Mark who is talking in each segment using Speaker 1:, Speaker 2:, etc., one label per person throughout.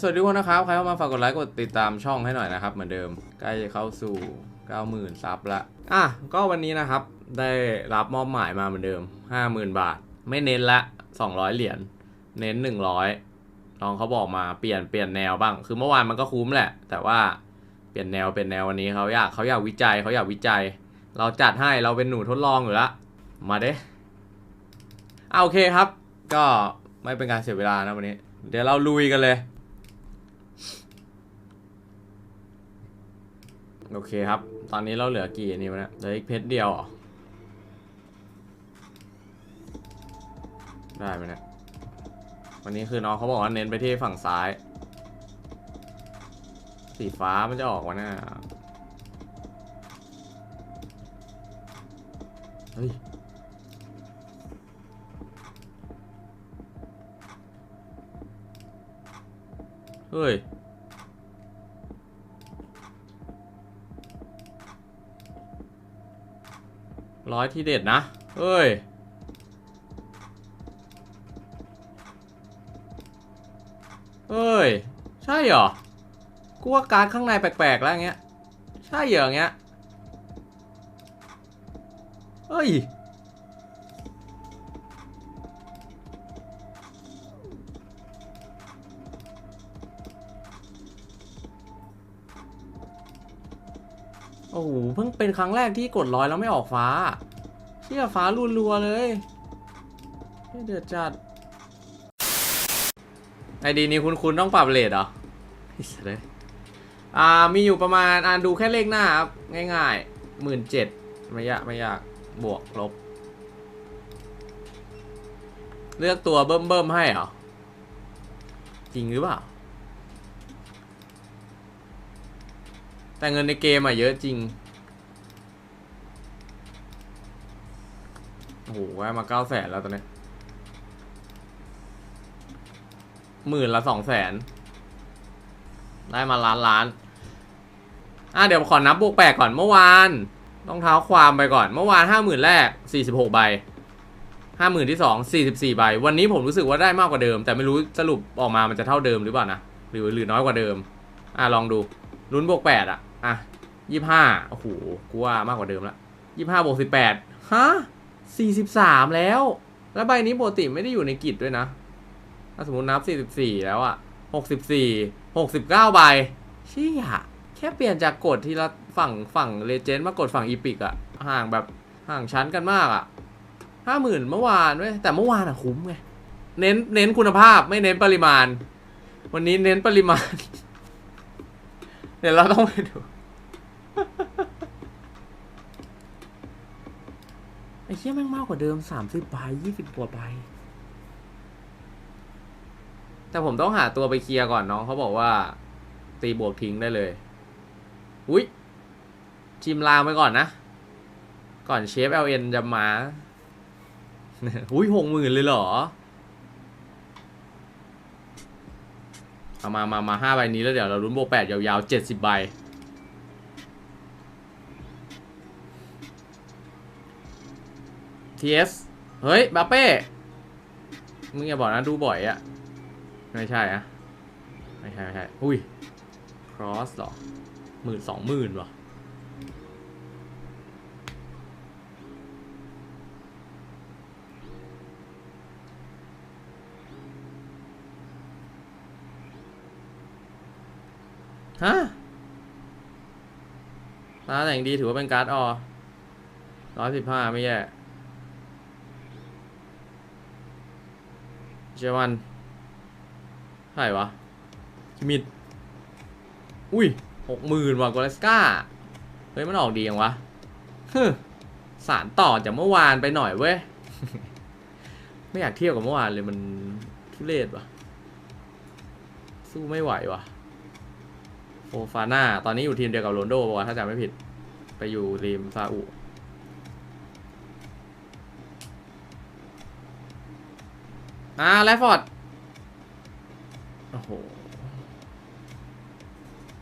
Speaker 1: สวัสดีทุกคนนะครับ ใครเข้ามาฝากกดไลค์กดติดตามช่องให้หน่อยนะครับ เหมือนเดิม ใกล้จะเข้าสู่ 90,000ซับละอะก็วันนี้นะครับ ได้รับมอบหมายมาเหมือนเดิม 50,000 บาท ไม่เน้นละ 200 เหรียญเน้น 100น้องเขาบอกมาเปลี่ยนเปลี่ยนแนวบ้าง คือเมื่อวานมันก็คุ้มแหละ แต่ว่าเปลี่ยนแนวเป็นแนววันนี้เขาอยากเขาอยากวิจัยเขาอยากวิจัย เราจัดให้เราเป็นหนูทดลองอยู่ละมาเด้เอาโอเคครับ ก็ไม่เป็นการเสียเวลานะวันนี้ เดี๋ยวเราลุยกันเลย โอเคครับ ตอนนี้เราเหลือกี่นี่วะเนี่ยเหลืออีกเพชรเดียวเหรอได้ไหมเนี่ยวันนี้คือน้องเขาบอกว่าเน้นไปที่ฝั่งซ้าย สีฟ้ามันจะออกวะเนี่ยเฮ้ยเฮ้ย ร้อยที่เด็ดนะเฮ้ยเฮ้ย ใช่เหรอ กูว่าการข้างในแปลกๆแล้วเงี้ย ใช่เหรอเงี้ยเฮ้ย โอ้โห เพิ่งเป็นครั้งแรกที่กดร้อยแล้วไม่ออกฟ้า เชี่ยฟ้ารุนรัวเลยเดือดจัด ไอดีนี้คุณคุณต้องปรับเลทเหรออ้สัสเลยอ่า มีอยู่ประมาณอ่านดูแค่เลขหน้าครับ ง่ายๆหมื่นเจ็ดไม่ยากไม่ยาก บวกลบ เลือกตัวเบิ่มๆให้เหรอ จริงหรือเปล่า แต่เงินในเกมอะเยอะจริง โอ้โหได้มาเก้าแสนแล้วตอนนี้หมื่นละสองแสน ได้มาล้านล้าน อะเดี๋ยวขอนับบวกแปลกก่อนเมื่อวานต้องเท้าความไปก่อน เมื่อวานห้าหมื่นแรกสี่สิบหกใบห้าหมื่นที่สองสี่สิบสี่ใบ วันนี้ผมรู้สึกว่าได้มากกว่าเดิม แต่ไม่รู้สรุปออกมามันจะเท่าเดิมหรือเปล่านะ หรือหรือน้อยกว่าเดิม อะลองดู ลุ้นบวกแปดอะ อะยี่ห้าโอ้โหกูว่ามากกว่าเดิมละยี่ห้าบวกสิบแปดฮะสี่สิบสามแล้ว แล้วใบนี้ปกติไม่ได้อยู่ในกิจด้วยนะ ถ้าสมมตินับสี่สิบสี่แล้วอะหกสิบสี่หกสิบเก้าใบเชี่ยแค่เปลี่ยนจากกดทีละฝั่งฝั่งเลเจนด์มากดฝั่งอีพิกอะห่างแบบห่างชั้นกันมากอะห้าหมื่นเมื่อวานเว้ยแต่เมื่อวานอะคุ้มไง เน้นเน้นคุณภาพไม่เน้นปริมาณ วันนี้เน้นปริมาณ เดี๋ยวเราต้องไปดูไอ้เชี่ยแม่งมากกว่าเดิมสามสิบใบยี่สิบกว่าใบแต่ผมต้องหาตัวไปเคลียร์ก่อนน้องเขาบอกว่า ตีบวกทิ้งได้เลย อุ้ยชิมลางไปก่อนนะ ก่อนเชฟ LN จะมา อุ้ยหกหมื่นเลยเหรอ เอามามามาห้าใบนี้แล้วเดี๋ยวเราลุ้นโบวแปดยาวๆเจ็ดสิบใบ TS เฮ้ย บาเป้ มึงอย่าบอกนะดูบ่อยอะไม่ใช่อะไม่ใช่ ไม่ใช่ อุ้ย ครอสหรอหมื่นสองหมื่นหรอ ฮะตาแต่งดีถือว่าเป็นการ์ดออร้อยสิบห้าไม่แย่เชวันเท่าไหร่วะคิมิด อุ้ยหกหมื่นว่ะกอลสกาเฮ้ย มันออกดียังวะฮึสารต่อจากเมื่อวานไปหน่อยเว้ย ไม่อยากเทียบกับเมื่อวานเลยมันทุเรศว่ะ สู้ไม่ไหวว่ะ โอฟาน่า ตอนนี้อยู่ทีมเดียวกับโรนโดบอกว่าถ้าจำไม่ผิด ไปอยู่ทีมซาอุอ่าแลฟฟอร์ด โอ้โห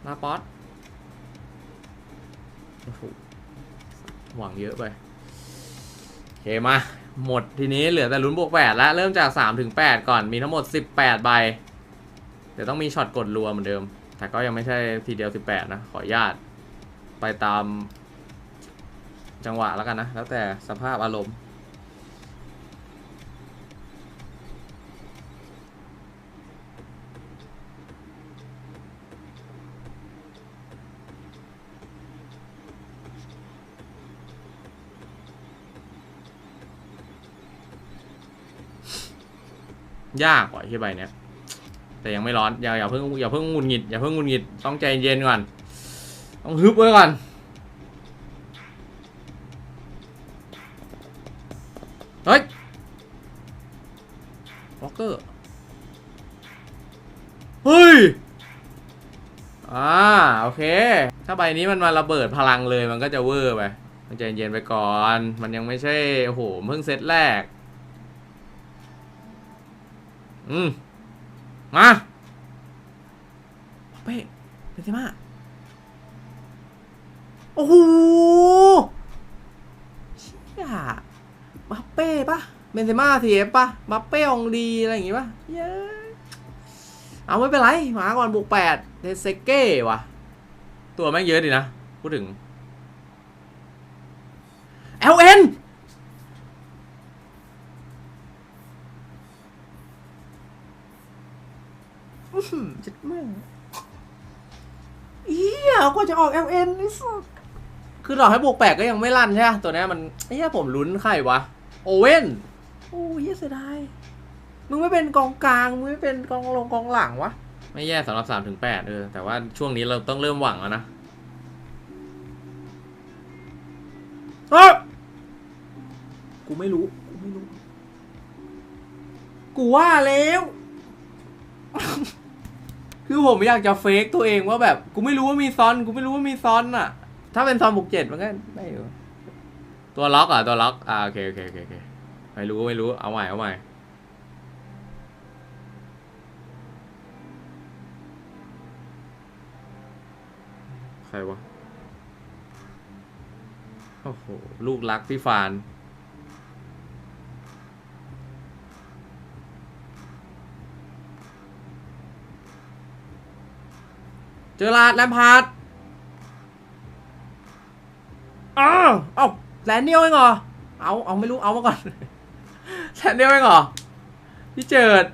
Speaker 1: มาป๊อตโอ้โหหวังเยอะไปโอเคมา หมดทีนี้เหลือแต่ลุ้นบวกแปดแล้ว เริ่มจาก3ถึง8ก่อนมีทั้งหมด18ใบ เดี๋ยวต้องมีช็อตกดรัวเหมือนเดิม แต่ก็ยังไม่ใช่ทีเดียว18นะ ขออนุญาต ไปตามจังหวะแล้วกันนะ แล้วแต่สภาพอารมณ์ยากกว่าที่ใบเนี้ย แต่ยังไม่ร้อนอย่าอย่าเพิ่งอย่าเพิ่งงุนหงิดอย่าเพิ่งงุนหงิดต้องใจเย็นก่อนต้องฮึบไว้ก่อนเฮ้ยล็อกเกอร์เฮ้ยอ่าโอเค ถ้าใบนี้มันมาระเบิดพลังเลยมันก็จะเวอร์ไปต้องใจเย็นไปก่อน มันยังไม่ใช่โอ้โหเพิ่งเซตแรก อืม มาเป้เบนเซม่าโอ้โหเชี่ยบัปเป้ปะเบนเซม่าทีเอปะบัปเป้องดีอะไรอย่างงี้ปะเย้เอาไม่เป็นไรมาก่อนบุกแปดเทเซเก้ว่ะ ตัวแม่งเยอะดีนะ พูดถึง LN อื้อหือ จัดแม่งเอียกว่าจะออก LN นี่สุดคือต่อให้บวกแปดก็ยังไม่ลั่นใช่ไหมตัวเนี้ยมันเอียผมลุ้นใครวะ โอเว่นโอ้ยเสียดายมึงไม่เป็นกองกลางมึงไม่เป็นกองลงกองหลังวะ ไม่แย่สำหรับสามถึงแปดเออ แต่ว่าช่วงนี้เราต้องเริ่มหวังแล้วนะเฮ้ยกูไม่รู้ กูไม่รู้ กูว่าแล้ว คือผมอยากจะเฟกตัวเองว่าแบบ กูไม่รู้ว่ามีซอน กูไม่รู้ว่ามีซอนอะ ถ้าเป็นซอนบุกเจ็ดมันก็ได้อยู่ ตัวล็อกอะตัวล็อกอ่าโอเคโอเคโอเคโอเคไม่รู้ไม่รู้เอาใหม่เอาใหม่ใครวะ โอ้โห ลูกรักพี่ฟาน เจอลาดแลมพาร์ดอ้าวเอ้าแลนเดียวเองเหรอ เอาเอาไม่รู้ เอามาก่อน แลนเดียวเองเหรอ พี่เจิด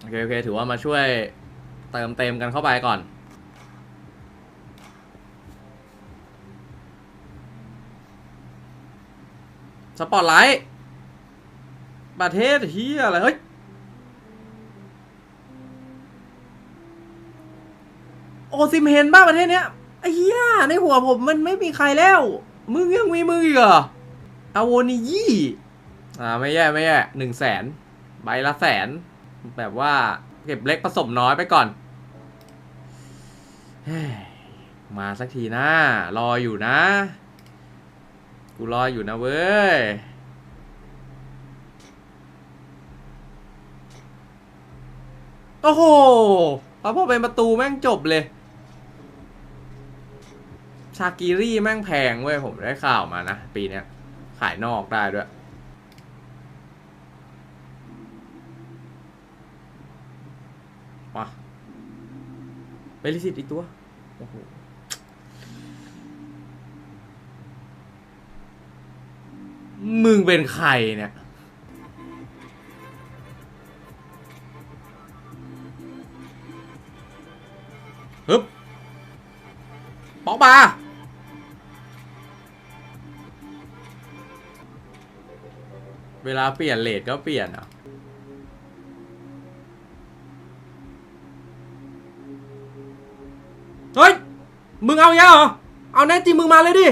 Speaker 1: โอเคโอเค ถือว่ามาช่วยเติมเต็มกันเข้าไปก่อนสปอตไลท์ประเทศเฮียอะไร เฮ้ย โอ ซิมเฮนบ้าประเทศเนี้ยไอ้เหี้ยในหัวผมมันไม่มีใครแล้ว มึงยังมีมึงอีกเหรออาโวนิยี่อ่าไม่แย่ไม่แย่หนึ่งแสนใบละแสน แบบว่าเก็บเล็กผสมน้อยไปก่อนเฮ้ยมาสักทีนะ รออยู่นะ กูรออยู่นะเว้ยโอ้โหพอพอเป็นประตูแม่งจบเลย ชากิรี่แม่งแพงเว้ยผมได้ข่าวมานะ ปีเนี้ย ขายนอกได้ด้วย มาเบลิสิตอีกตัว โอ้โหมึงเป็นใครเนี่ย ลาเปลี่ยนเลทก็เปลี่ยนอะเฮ้ย มึงเอาอย่เงี้ยเหรอ เอาแน่จริงมึงมาเลยดิ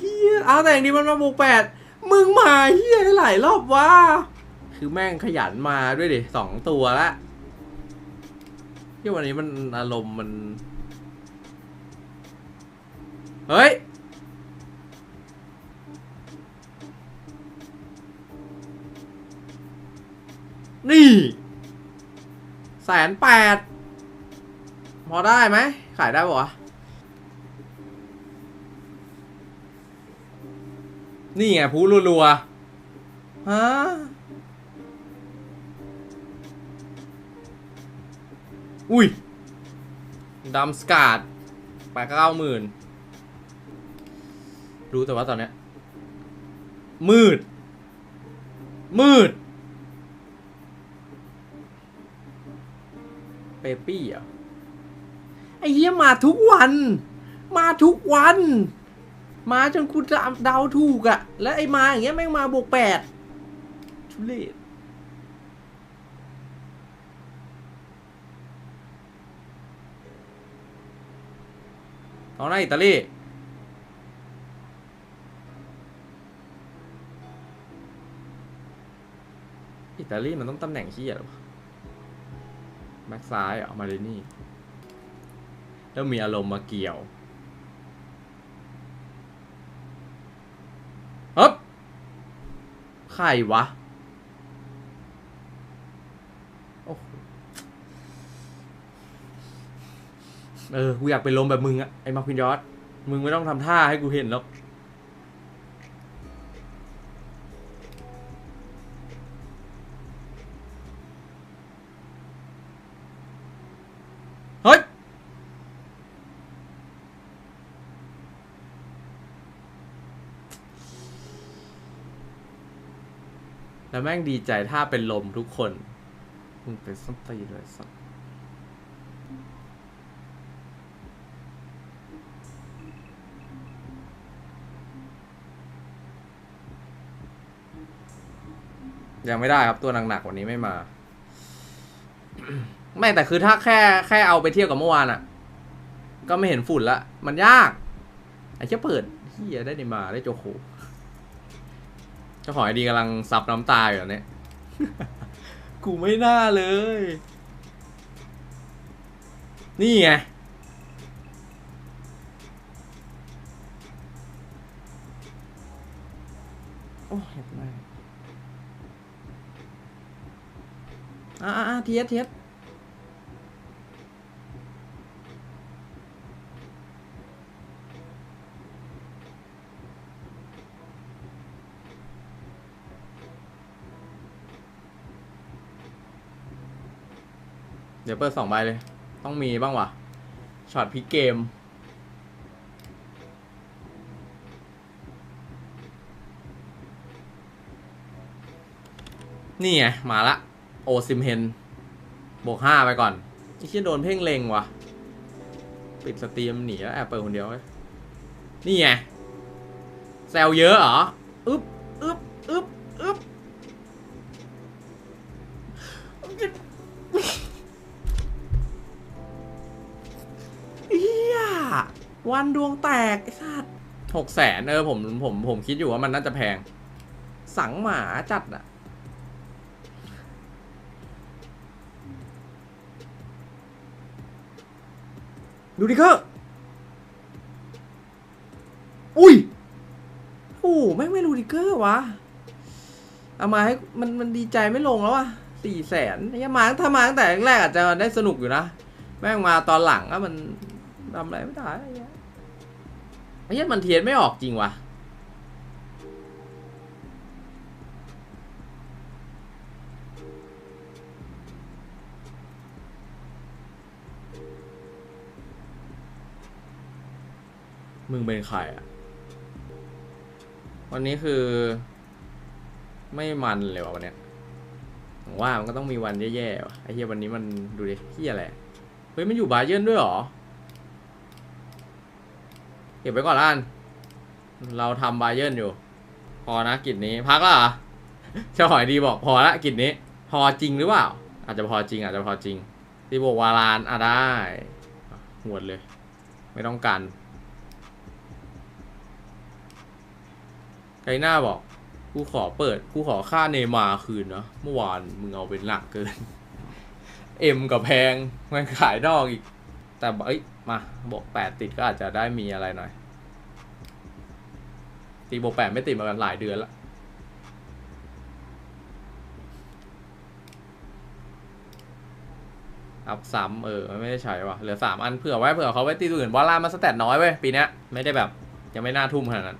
Speaker 1: เฮียเอาแต่อย่างนี้มันมาบุกแปด มึงมาเฮียหลายรอบวะคือแม่งขยันมาด้วยดิสองตัวละที่วันนี้มันอารมณ์มัน เฮ้ย นี่แสนแปดพอได้ไหม ขายได้ปะวะ นี่ไงพูรัวๆฮะอุ้ยดัมสกาดแปดเก้าหมื่นรู้แต่ว่าตอนเนี้ยมืด มืด เปปี้เหรอะไอ้เหี้ยมาทุกวัน มาทุกวัน มาจนกูจะเดาถูกอะแล้วไอ้มาอย่างเงี้ยแม่งมาบวกแปดทุเรศเอาหน้าอิตาลีอิตาลีมันต้องตำแหน่งขี้อะไรวะ แบ็กซ้ายเหรอมาเรนี่ แล้วมีอารมณ์มาเกี่ยวฮึบใครวะ โอ้เออ กูอยากเป็นลมแบบมึงอะไอ้มาคพินยอสมึงไม่ต้องทำท่าให้กูเห็นหรอก แล้วแม่งดีใจถ้าเป็นลมทุกคนมึงเป็นส้นตีนเลยสัสยังไม่ได้ครับตัวหนักๆวันนี้ไม่มา ไม่แต่คือถ้าแค่แค่เอาไปเที่ยบกับเมื่อวานอะก็ไม่เห็นฝุ่นละ มันยาก ไอ้แค่เปิดเฮียได้ในมาได้โจโค เจ้าของไอดีกำลังซับน้ำตาอยู่เนี่ยกูไม่น่าเลย นี่ไง โอ้ยไม่อ่าอ่าเทียดเทียด ดี๋ยวเปิดสองใบเลย ต้องมีบ้างวะช็อตพิกเกม นี่ไง มาละ โอซิมเฮนบวกห้าไปก่อนไอ้เชี่ยโดนเพ่งเลงวะปิดสตรีมหนีแล้วแอบเปิดคนเดียวเว้นี่ไง แซวเยอะเหรอ อึ๊บ อึ๊บ อึ๊บ อึ๊บ วันดวงแตกไอ้สัสหกแสนเออผมผมผมคิดอยู่ว่ามันน่าจะแพง สังหมาจัดอะดูดิเคอร์อุ้ยโอ้โหแม่งไม่รูดิเกอร์วะ เอามาให้มันมันดีใจไม่ลงแล้ววะสี่แสนไอ้เหี้ยมาถ้ามาตั้งแต่แรกๆอาจจะได้สนุกอยู่นะ แม่งมาตอนหลังอะมันทำอะไรไม่ได้ ไอ้เหี้ยมันเทียนไม่ออกจริงวะมึงเป็นใครอะวันนี้คือ ไม่มันเลยวะวันเนี้ยผมว่ามันก็ต้องมีวันแย่ๆวะไอ้เหี้ยวันนี้มันดูดิเหี้ยอะไร เฮ้ยมันอยู่บาเยิร์นด้วยหรอ เก็บไว้ก่อนละกัน เราทำบาเยิร์นอยู่ พอนะกิจนี้พักแล้วเหรอเจ้าหอยดีบอกพอละกิจนี้ พอจริงหรือเปล่า อาจจะพอจริงอาจจะพอจริงที่บอกวาลานอะได้หวดเลย ไม่ต้องการไกหน้าบอกกูขอเปิดกูขอค่าเนมาคืนนะเมื่อวานมึงเอาเป็นหนักเกิน เอ็มกับแพงมันขายนอกอีก แต่บอกเอ้ย มาบวกแปดติดก็อาจจะได้มีอะไรหน่อย ตีบวกแปดไม่ติดมากันหลายเดือนละอัพซ้ำเออไม่ได้ใช้ว่ะเหลือสามอันเผื่อไว้เผื่อเขาไว้ตีตัวอื่นวอลล่ามาสแตทน้อยเว้ยปีนี้ไม่ได้แบบยังไม่น่าทุ่มขนาดนั้น